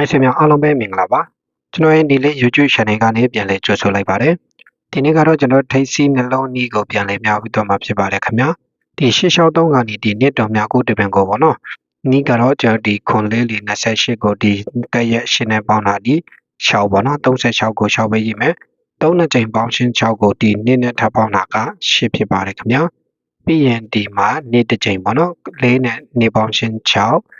မိုက်ဆွေများအားလုံးပဲမင်္ဂလာပါကျွန်တော်ရဲ့ဒီလေး YouTube channel ကနေပြန်လည်ကြိုဆိုလိုက်ပါတယ်ဒီနေ့ကတော့ကျွန်တော်ထိတ်စီနှလုံးနီးကိုပြန်လည်မြောက်ပြီးတော့မှာဖြစ်ပါတယ်ခင်ဗျာဒီရှေ့လျှောက်3ကနေဒီနှစ်တော်များကိုတပင်ကိုပေါ့နော်နီးကတော့ကျွန်တော်ဒီခွန်လေးလီ28ကိုဒီကရက်ရှင်းနေပေါင်းတာဒီ6ပေါ့နော်36ကို6ပဲရေးမယ်3နှစ်ချိန်ပေါင်းရှင်း6ကိုဒီနှစ်နဲ့ထပ်ပေါင်းတာက10ဖြစ်ပါတယ်ခင်ဗျာပြီးရင်ဒီမှာနေ့တစ်ချိန်ပေါ့နော်4နဲ့နေပေါင်းရှင်း6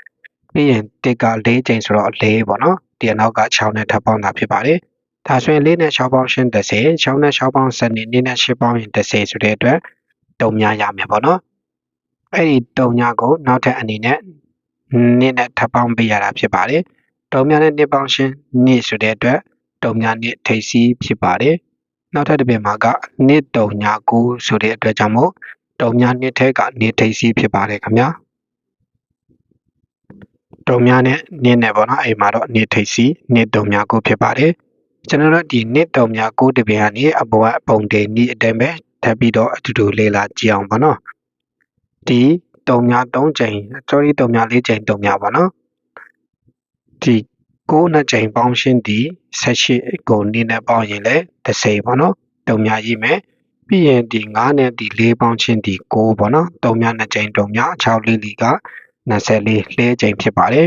ပြီးရင်တစ်က4ချိန်ဆိုတော့4ပေါ့နော်ဒီအနောက်က6နဲ့ထပ်ပေါင်းတာဖြစ်ပါတယ်ဒါဆိုရင်4နဲ့6ပေါင်းရှင်း30 6နဲ့6ပေါင်း7နဲ့2နဲ့8ပေါင်းရင်30ဆိုတဲ့အတွက်တုံများရမယ်ပေါ့နော်အဲ့ဒီတုံများကိုနောက်ထပ်အနေနဲ့2နဲ့ထပ်ပေါင်းပေးရတာဖြစ်ပါတယ်တုံများနဲ့2ပေါင်းရှင်း2ဆိုတဲ့အတွက်တုံများနဲ့ထိပ်စီးဖြစ်ပါတယ်နောက်ထပ်တစ်ပြင်မှာက2တုံညာ9ဆိုတဲ့အတွက်ကြောင့်မို့တုံများ2ထဲကနေထိပ်စီးဖြစ်ပါတယ်ခင်ဗျာ တုံများနဲ့နင်းနဲ့ပေါ့နော်အဲ့မှာတော့နေထိပ်စီနေတုံများကိုဖြစ်ပါတယ်ကျွန်တော်တို့ဒီနေတုံများကိုတပင်ကနေအပေါ်အပုံတင်ဤအတိုင်းပဲထပ်ပြီးတော့အတူတူလေးလာကြည့်အောင်ပေါ့နော်ဒီတုံများ3ချိန် sorry တုံများ4ချိန်တုံများပေါ့နော်ဒီ9နှစ်ချိန်ပေါင်းရှင်းဒီ18ကိုနင်းနဲ့ပေါင်းရင်လည်း30ပေါ့နော်တုံများရေးမယ်ပြီးရင်ဒီ9နဲ့ဒီ4ပေါင်းချင်းဒီ9ပေါ့နော်တုံများ2ချိန်တုံများ6လေးလီက 24လဲချိန်ဖြစ်ပါတယ်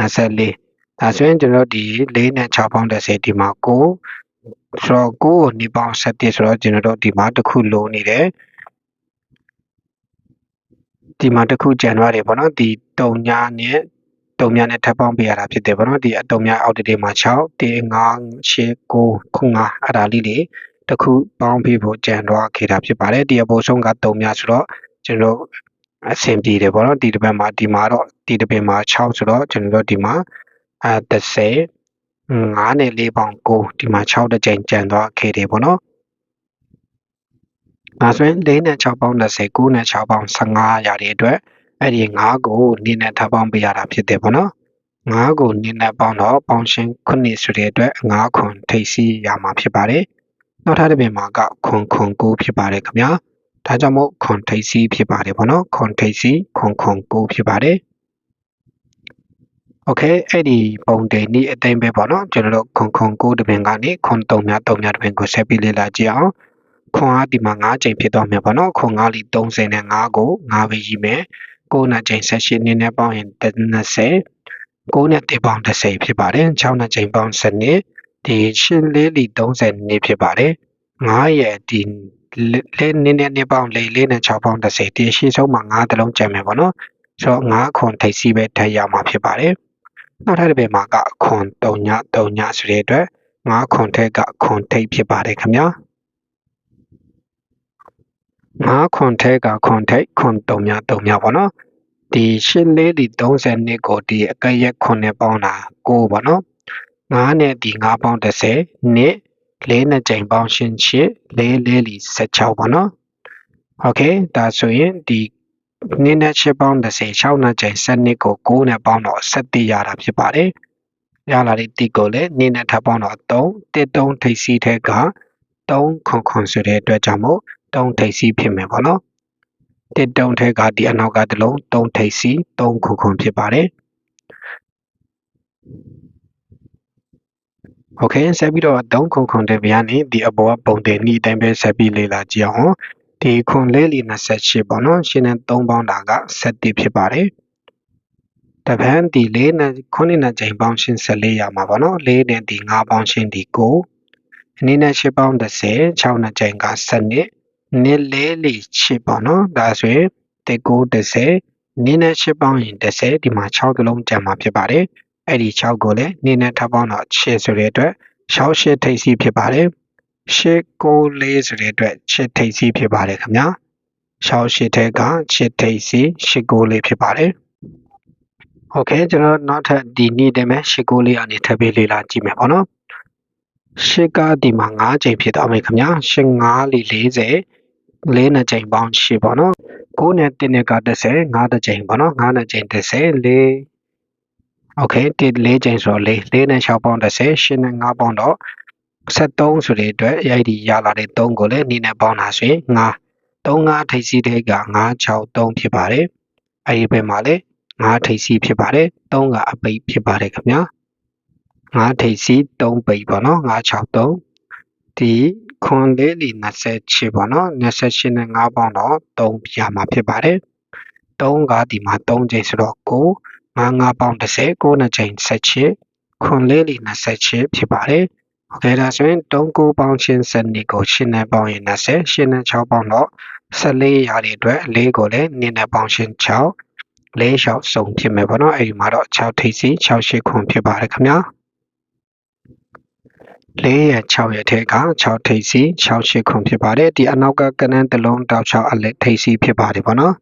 24ဒါဆိုရင်ကျွန်တော်ဒီ4နဲ့6ပေါင်း30ဒီမှာ9ဆိုတော့9ကို2ပေါင်း7ဆိုတော့ကျွန်တော်တို့ဒီမှာတစ်ခုလိုနေတယ်ဒီမှာတစ်ခုကျန်သွားတယ်ပေါ့နော်ဒီတုံညာနဲ့တုံညာနဲ့ထပ်ပေါင်းပေးရတာဖြစ်တယ်ပေါ့နော်ဒီအတုံညာအောက်တေးမှာ6တေး5 8 9ခု9အဲ့ဒါလေးတွေတစ်ခုပေါင်းပေးဖို့ကြံသွားခဲ့တာဖြစ်ပါတယ်ဒီအပေါ်ဆုံးကတုံညာဆိုတော့ကျွန်တော် အဆင်ပြေတယ်ပေါ့နော်ဒီတစ်ပတ်မှာဒီမှာတော့ဒီတစ်ပတ်မှာ6ဆိုတော့ကျွန်တော်တို့ဒီမှာအဲ30 9နဲ့4ပေါင်9ဒီမှာ6တစ်ကြိမ်ကျန်သွားခဲ့တယ်ပေါ့နော်ဒါဆိုရင်4နဲ့6ပေါင်30 9နဲ့6ပေါင်15ရတဲ့အတွက်အဲ့ဒီ9ကိုနင်းနဲ့ထပ်ပေါင်းပေးရတာဖြစ်တယ်ပေါ့နော်9ကိုနင်းနဲ့ပေါင်းတော့ပေါင်းရှင်း9ဆိုတဲ့အတွက်9ခွန်ထိပ်စီးရမှာဖြစ်ပါတယ်နောက်ထပ်တစ်ပြင်မှာကခွန်ခွန်9ဖြစ်ပါတယ်ခင်ဗျာ ဒါကြောင့်မို့ခွန်ထိပ်စီးဖြစ်ပါတယ်ပေါ့နော်ခွန်ထိပ်စီးခွန်ခွန်9ဖြစ်ပါတယ်โอเคအဲ့ဒီပုံတင်ဤအတိုင်းပဲပေါ့နော်ကျွန်တော်တို့ခွန်ခွန်9တပင်ကနေခွန်3များ3များတပင်ကိုဆက်ပြီးလေ့လာကြည့်အောင်ခွန်အားဒီမှာ9ချိန်ဖြစ်တော့မယ်ပေါ့နော်ခွန်9လီ30နဲ့5ကို5ပဲရေးမယ်9နဲ့ချိန်18နည်းနဲ့ပေါင်းရင်20 9နဲ့တေပေါင်း30ဖြစ်ပါတယ်6နဲ့ချိန်ပေါင်း7နှစ်ဒီ8လေးလီ30နှစ်ဖြစ်ပါတယ်9ရဲ့ဒီ လေးနည်းနည်းနှစ်ပေါင်းလေးလေးနဲ့6ပေါင်း30ဒီရှေ့ဆုံးမှာ9တလုံးကျန်မယ်ပေါ့နော်ဆိုတော့9ခွန်ထိပ်စီးပဲထပ်ရမှာဖြစ်ပါတယ်နောက်ထပ်တစ်ပေမှာကခွန်3ည3ညဆိုတဲ့အတွက်9ခွန်ထက်ကခွန်ထိပ်ဖြစ်ပါတယ်ခင်ဗျာ9ခွန်ထက်ကခွန်ထိပ်ခွန်3ည3ညပေါ့နော်ဒီရှင်းလေးဒီ30နှစ်ကိုဒီအကရက်ခွန်နဲ့ပေါင်းတာ9ပေါ့နော်9နဲ့ဒီ9ပေါင်း30နှစ် 4နဲ့ချိန်ပေါင်းရှင်းရှစ်4 4လီ16ပေါ့နော်โอเคဒါဆိုရင်ဒီနင်းနဲ့ချစ်ပေါင်း30 6နဲ့ချိန်7နှစ်ကို9နဲ့ပေါင်းတော့7ရတာဖြစ်ပါတယ်ရလာတဲ့တိကိုလည်းနင်းနဲ့ထပ်ပေါင်းတော့3 1 3ထိပ်စီးထဲက3ခွန်ခွန်ဆိုတဲ့အတွက်ကြောင့်မို့3ထိပ်စီးဖြစ်မယ်ပေါ့နော်1 3ထဲကဒီအနောက်ကတလုံး3ထိပ်စီး3ခွန်ခွန်ဖြစ်ပါတယ် โอเคဆက်ပြီးတော့3ခွန်ခွန်တဲ့ဗျာနေဒီအပေါ်ကပုံတင်ဤအတိုင်းပဲဆက်ပြီးလေ့လာကြည့်အောင်ဒီခွန်လေးလီ28ပေါ့နော်ရှင်းနဲ့3ပေါင်းတာက7ဖြစ်ပါတယ်တပန်းဒီ4နဲ့9နဲ့ချိန်ပေါင်းရှင်း14ရမှာပေါ့နော်4နဲ့ဒီ5ပေါင်းရှင်းဒီ9အနည်းနဲ့8ပေါင်း30 6နဲ့ချိန်က7နှစ်နှစ်လေးလီ8ပေါ့နော်ဒါဆိုရင်တေ9 30နင်းနဲ့8ပေါင်းရင်30ဒီမှာ6ကလုံးကျန်မှာဖြစ်ပါတယ် အဲ့ဒီ6ကိုလည်း2နဲ့ထပ်ပေါင်းတော့6ဆိုတဲ့အတွက်6ရှစ်ထိပ်စီးဖြစ်ပါတယ်။ရှစ်ကို4ဆိုတဲ့အတွက်6ထိပ်စီးဖြစ်ပါတယ်ခင်ဗျာ။6ရှစ်ထဲက6ထိပ်စီး6ကို4ဖြစ်ပါတယ်။ Okay ကျွန်တော်နောက်ထပ်ဒီနေ့တည်းမှာ6ကို4အနေထပ်ပြီးလေ့လာကြည့်မယ်ပေါ့နော်။ရှစ်ကဒီမှာ9ချိန်ဖြစ်သွားမယ်ခင်ဗျာ။ရှစ်9လီ40 4နဲ့ချိန်ပေါင်း8ပေါ့နော်9နဲ့1နဲ့က10 9နဲ့ချိန်ပေါ့နော်9နဲ့ချိန်10 4 โอเค1 4ချိန်ဆိုတော့4 4နဲ့6ပေါင်း30 8နဲ့5ပေါင်းတော့73ဆိုတဲ့အတွက်ရိုက်ဒီရလာတဲ့3ကိုလည်းနည်းနဲ့ပေါင်းတာဆိုရင်9 35ထိပ်စီးတဲ့က963ဖြစ်ပါတယ်အဲဒီဘက်မှာလည်း9ထိပ်စီးဖြစ်ပါတယ်3ကအပိတ်ဖြစ်ပါတယ်ခင်ဗျာ 5ထိပ်စီ3ပိတ်ပေါ့နော်963ဒီခွန်လေးလီ28ပေါ့နော်28နဲ့5ပေါင်းတော့3ပြာမှာဖြစ်ပါတယ်3ကဒီမှာ3ချိန်ဆိုတော့9 ၅၅ပေါင်း30 9ချိန်78ခွန်လေးလီ28ဖြစ်ပါတယ်။ဟုတ်ကဲ့ဒါဆိုရင်3 9ပေါင်းချင်း12ကို8နဲ့ပေါင်းရင်20 8နဲ့6ပေါင်းတော့14ရာတွေအတွက်4ကိုလည်း2နဲ့ပေါင်းချင်း6 4လျှောက်စုံဖြစ်မယ်ပေါ့နော်အဲ့ဒီမှာတော့6ထိပ်စီ6 8ခွန်ဖြစ်ပါတယ်ခင်ဗျာ4ရက်6ရက်ထဲက6ထိပ်စီ6 8ခွန်ဖြစ်ပါတယ်ဒီအနောက်ကကနန်းတလုံးတောက်ချောက်အလက်ထိပ်စီဖြစ်ပါတယ်ပေါ့နော်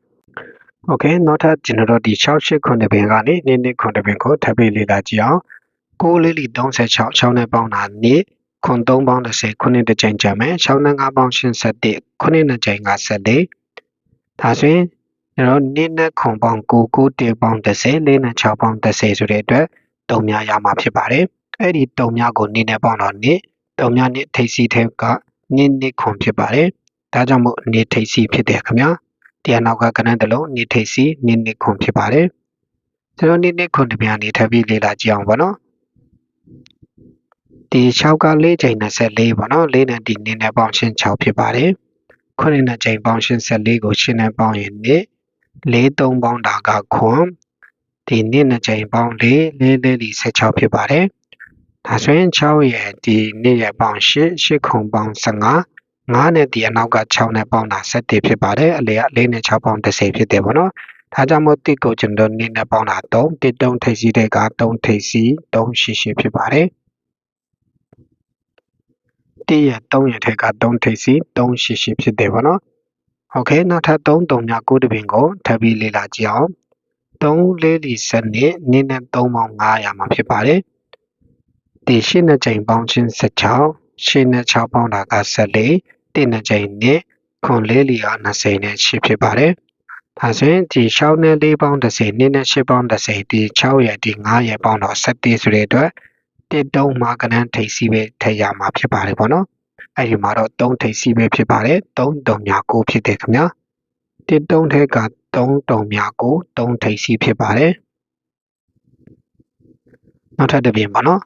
โอเคနောက်ထပ်ကျွန်တော်တို့ဒီ6 8ခွန်တပင်ကနေနင်းနစ်ခွန်တပင်ကိုထပ်ပြီးလေ့လာကြည့်အောင်6လေးလီ36 6နဲ့ပေါင်းတာနစ်ခွန်3ပေါင်း30ခုနှစ်တစ်ကြိမ်ကြမယ်6နဲ့5ပေါင်း87ခုနှစ်နှစ်ကြိမ်က74ဒါဆိုရင်ကျွန်တော်နစ်နဲ့ခွန်ပေါင်း9 9တေပေါင်း30 4နဲ့6ပေါင်း30ဆိုတဲ့အတွက်တုံများရမှာဖြစ်ပါတယ်အဲ့ဒီတုံများကိုနစ်နဲ့ပေါင်းတော့နစ်တုံများနစ်ထိပ်စီထဲကနစ်နစ်ခွန်ဖြစ်ပါတယ်ဒါကြောင့်မို့နစ်ထိပ်စီဖြစ်တယ်ခင်ဗျာ ဒီအနောက်ကကနန်းတလုံးနစ်ထိပ်စီနစ်နစ်ခွန်ဖြစ်ပါတယ်ကျွန်တော်နစ်နစ်ခွန်တပြန်နေထပ်ပြီးလေ့လာကြည့်အောင်ပေါ့နော်ဒီ6က4ချိန်24ပေါ့နော်4နဲ့ဒီနင်းနဲ့ပေါင်းရှင်း6ဖြစ်ပါတယ်ခုနှစ်နဲ့ချိန်ပေါင်းရှင်း14ကိုရှင်းနဲ့ပေါင်းရင်နစ်4 3ပေါင်းတာကခွန်ဒီနစ်နဲ့ချိန်ပေါင်း4 4 4ဒီ16ဖြစ်ပါတယ်ဒါဆိုရင်6ရဲ့ဒီနစ်ရဲ့ပေါင်း8 8ခုပေါင်း15 9နဲ့ဒီအနောက်က6နဲ့ပေါင်းတာ7ဖြစ်ပါတယ်အလေက4နဲ့6ပေါင်း30ဖြစ်တယ်ပေါ့နော်ဒါကြောင့်မို့တစ်ကိုကျွန်တော်နစ်နဲ့ပေါင်းတာ3 1 3ထိပ်စီးတဲ့က3ထိပ်စီး3 8 8ဖြစ်ပါတယ်1ရက်3ရက်ထက်က3ထိပ်စီ388ဖြစ်တယ်ပေါ့နော်။ Okay နောက်ထပ်3 3မြ9တပင်ကိုထပ်ပြီးလေ့လာကြည့်အောင်။3လေးလီစနစ်နင်းနဲ့3ပေါင်း900မှာဖြစ်ပါတယ်။ဒီရှင်းတဲ့ချိန်ပေါင်းချင်း16 ရှင်းနဲ့6ပေါင်းတာက14တင်းတဲ့ချိန်နဲ့ခွန်လေးလီက20နဲ့8ဖြစ်ပါတယ်။ဒါဆိုရင်ဒီ6နဲ့4ပေါင်း30နင်းနဲ့8ပေါင်း30ဒီ6ရဲ့ဒီ9ရဲ့ပေါင်းတော့17ဆိုတဲ့အတွက်တစ်တုံးမှာကနန်းထိပ်စီးပဲထည့်ရမှာဖြစ်ပါတယ်ပေါ့နော်အဲ့ဒီမှာတော့3ထိပ်စီးပဲဖြစ်ပါတယ်3တုံမြ9ဖြစ်တယ်ခင်ဗျာတစ်တုံးထဲက3တုံမြ9 3ထိပ်စီးဖြစ်ပါတယ်နောက်ထပ်တစ်ပြင်ပေါ့နော်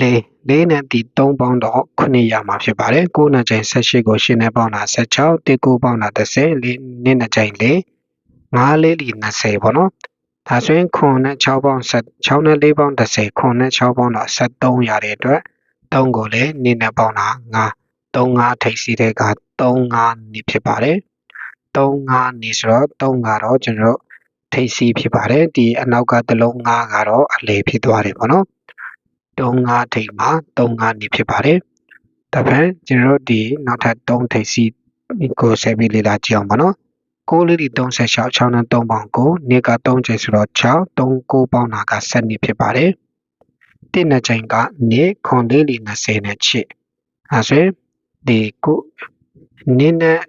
လေးလေးနဲ့ဒီ3ပေါင်းတော့9ရမှာဖြစ်ပါတယ်9နဲ့ချိန်18ကိုရှင်းနဲ့ပေါင်းတာ16တစ်9ပေါင်းတာ30လေးနဲ့နဲ့ချိန်လေး9လေးလီ20ပေါ့နော်ဒါဆိုရင်ခွန်နဲ့6ပေါင်း6နဲ့4ပေါင်း30ခွန်နဲ့6ပေါင်းတော့73ရတဲ့အတွက်3ကိုလည်းနည်းနဲ့ပေါင်းတာ9 35ထိပ်စီးတဲ့က35နေဖြစ်ပါတယ်35နေဆိုတော့3ကတော့ကျွန်တော်ထိပ်စီးဖြစ်ပါတယ်ဒီအနောက်ကတလုံး9ကတော့အလေဖြစ်သွားတယ်ပေါ့နော် 35ထိပ်မှာ35နေဖြစ်ပါတယ်ဒါပေမဲ့ကျွန်တော်ဒီနောက်ထပ်3ထိပ်စီးကိုဆက်ပြီးလေ့လာကြည့်အောင်ပါနော်6လေးဒီ36 6နဲ့3ပေါင်း9နှစ်က3ချိန်ဆိုတော့6 3 9ပေါင်းတာက7နှစ်ဖြစ်ပါတယ်။တစ်နှစ်ချိန်ကနှစ်ခွန်လေးလီ20နဲ့ချစ်အဲဆိုရင်ဒီကိုနှစ်နဲ့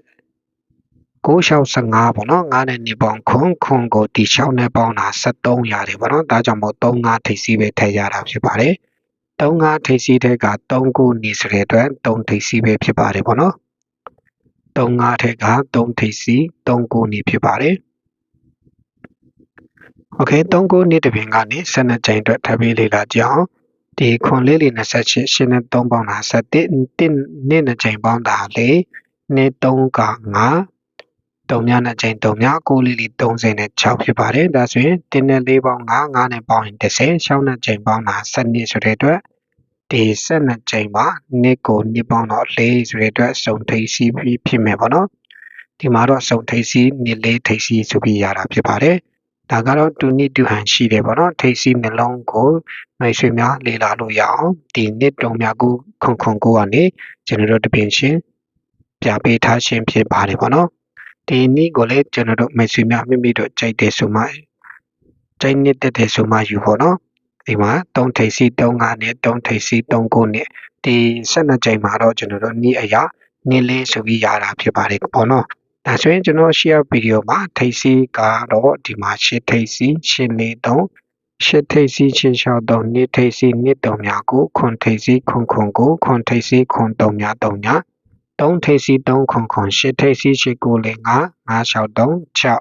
915ပေါ့နော်9နဲ့နှစ်ပေါင်းခွန်ခွန်ကိုဒီ6နဲ့ပေါင်းတာ73ရတယ်ပေါ့နော်ဒါကြောင့်မို့35ထိပ်စီးပဲထည့်ရတာဖြစ်ပါတယ် 35ထိပ်စီးတဲ့က39နေဆိုတဲ့အတွက်3ထိပ်စီးပဲဖြစ်ပါတယ်ပေါ့နော်35ထက်က3ထိပ်စီ39နေဖြစ်ပါတယ်โอเค39နှစ်တပင်ကနေ12ကြိမ်အတွက်ထပ်ပြီးလေ့လာကြအောင်ဒီခွန်လေးလေး28ရှင်းနဲ့3ပေါင်းတာ7တစ်နှစ်နှစ်ကြိမ်ပေါင်းတာလေနှစ်3က9 3ညနဲ့ချိန်3ည9လေးလေး30နဲ့6ဖြစ်ပါတယ်ဒါဆိုရင်1နဲ့4ပေါင်း9 9နဲ့ပေါင်းရင်30 6နဲ့ချိန်ပေါင်းတာ7ဆိုတဲ့အတွက်ဒီဆက်နှစ်ကြိမ်မှာနှစ်ကိုနှစ်ပေါင်းတော့၄ဆိုတဲ့အတွက်စုံထိပ်စီးပြီးဖြစ်မယ်ပေါ့နော်ဒီမှာတော့စုံထိပ်စီးနှစ်လေးထိပ်စီးဆိုပြီးရတာဖြစ်ပါတယ်ဒါကတော့တူနစ်တူဟန်ရှိတယ်ပေါ့နော်ထိပ်စီးနှလုံးကိုမိတ်ဆွေများလေ့လာလို့ရအောင်ဒီနှစ်တုံများကိုခွန်ခွန်ကိုကနေကျွန်တော်တို့တပင်ရှင်ပြပေးထားခြင်းဖြစ်ပါတယ်ပေါ့နော် ဒီနည်းကိုလည်းကျွန်တော်တို့မိတ်ဆွေများမိမိတို့ကြိုက်တယ်ဆိုမှကြိုက်နေတဲ့တယ်ဆိုမှယူပေါ့နော်ဒီမှာ3ထိပ်စီး3ငါနဲ့3ထိပ်စီး3ကိုနဲ့ဒီ12ကြိမ်မှာတော့ကျွန်တော်တို့နေ့အရာနေ့လေးဆိုပြီးရတာဖြစ်ပါတယ်ပေါ့နော်ဒါဆိုရင်ကျွန်တော် share video မှာထိပ်စီးကတော့ဒီမှာရှစ်ထိပ်စီးရှစ်လေး3ရှစ်ထိပ်စီးရှစ်လျှောက်3နှစ်ထိပ်စီးနှစ်3များကိုခွန်ထိပ်စီးခွန်ခွန်ကိုခွန်ထိပ်စီးခွန်3များ3များ 3ထိပ်စီး3ခွန်ခွန်ရှစ်ထိပ်စီးရှစ်ကိုလေး5 5 6 3 6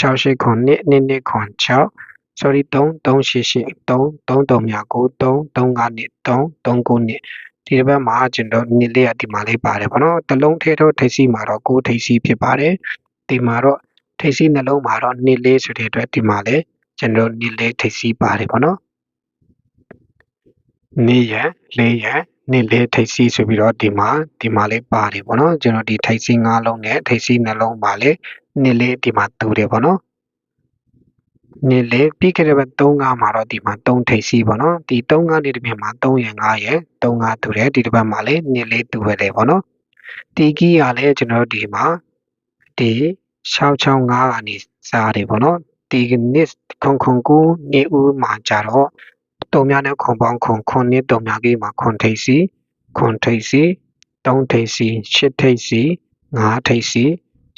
6 8ခွန်နှစ်နှစ်နှစ်ခွန်6 sorry 3 388 3 339 3 352 3 39ဒီတစ်ပတ်မှာကျွန်တော်နှစ်လေးကဒီမှာလေးပါတယ်ဗောနော်တစ်လုံးထဲတော့ထိပ်စီမှာတော့ကိုထိပ်စီဖြစ်ပါတယ်ဒီမှာတော့ထိပ်စီနှလုံးမှာတော့နှစ်လေးဆိုတဲ့အတွက်ဒီမှာလေကျွန်တော်နှစ်လေးထိပ်စီပါတယ်ဗောနော်နေ့ရလေးရ နေ့လေးထိပ်စီဆိုပြီးတော့ဒီမှာဒီမှာလေးပါတယ်ဗောနော်ကျွန်တော်ဒီထိပ်စီ၅လုံးနဲ့ထိပ်စီနှလုံးပါလေနှစ်လေးဒီမှာတူတယ်ဗောနော်နှစ်လေးပြီးခဲ့တဲ့ဘက်3-5မှာတော့ဒီမှာ3ထိပ်စီပေါ့နော်ဒီ3-5နေတစ်ပြင်မှာ3ရယ်5ရယ်3-5တူတယ်ဒီတစ်ပတ်မှာလည်းနှစ်လေးတူရတယ်ပေါ့နော်ဒီကီးကလည်းကျွန်တော်တို့ဒီမှာဒီ665ကနေစားတယ်ပေါ့နော်ဒီနစ်ခုံခုံကိုနေဦးမှာကြတော့ တုံများနဲ့ခုံပေါင်းခုံခုနှစ်တုံများကြီးမှာခုံထိပ်စီခုံထိပ်စီ3ထိပ်စီ8ထိပ်စီ5ထိပ်စီ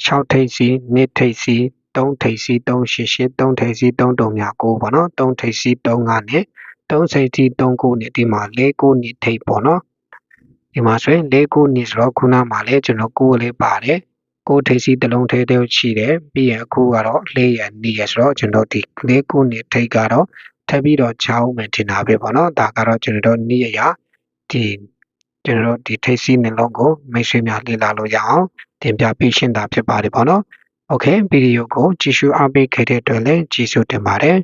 6ထိပ်စီ2ထိပ်စီ3ထိပ်စီ388 3ထိပ်စီ3တုံများ9ပေါ့နော်3ထိပ်စီ3 5နဲ့3ထိပ်စီ3 9နဲ့ဒီမှာ4 9နှစ်ထိပ်ပေါ့နော်ဒီမှာဆိုရင်4 9နှစ်ဆိုတော့ခုနမှာလည်းကျွန်တော်9လေးပါတယ်ကိုထိပ်စီတစ်လုံးထဲတည်းရှိတယ်ပြီးရင်အခုကတော့၄ရနေရဆိုတော့ကျွန်တော်ဒီ၄ခုနှစ်ထိပ်ကတော့ ထပ်ပြီးတော့ချောင်းမယ်ထင်တာပဲပေါ့နော်ဒါကတော့ကျွန်တော်တို့နေ့ရဒီကျွန်တော်တို့ဒီထိပ်စီးနှလုံးကိုမိတ်ဆွေများလေ့လာလို့ရအောင်တင်ပြပေးရှင်းတာဖြစ်ပါတယ်ပေါ့နော် Okay ဗီဒီယိုကိုကြည့်ရှုအားပေးခဲ့တဲ့အတွက်လည်းကျေးဇူးတင်ပါတယ်